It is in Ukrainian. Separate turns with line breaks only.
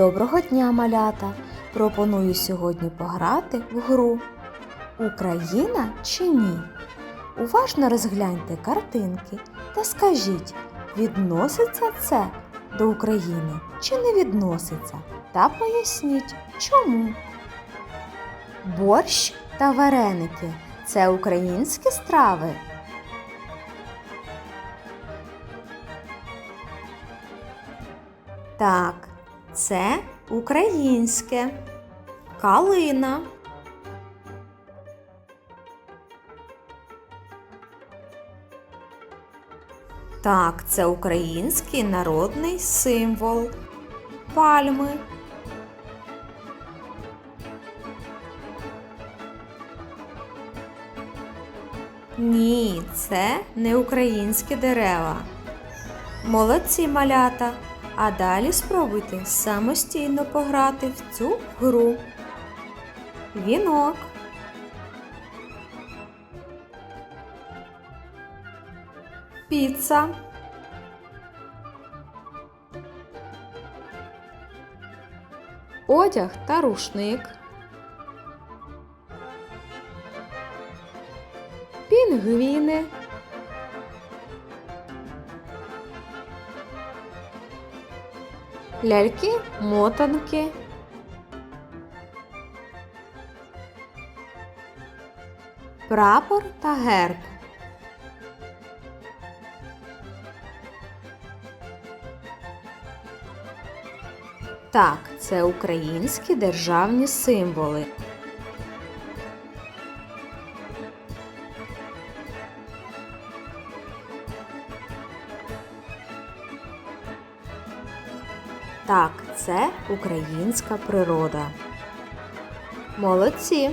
Доброго дня, малята! Пропоную сьогодні пограти в гру Україна чи ні? Уважно розгляньте картинки та скажіть, відноситься це до України чи не відноситься? Та поясніть, чому. Борщ та вареники це українські страви. Так, це українське. Калина. Так, це український народний символ. Пальми. Ні, це не українські дерева. Молодці малята. А далі спробуйте самостійно пограти в цю гру. Вінок. Піца. Одяг та рушник. Пінгвіни. Ляльки, мотанки. Прапор та герб. Так, це українські державні символи. Так, це українська природа. Молодці!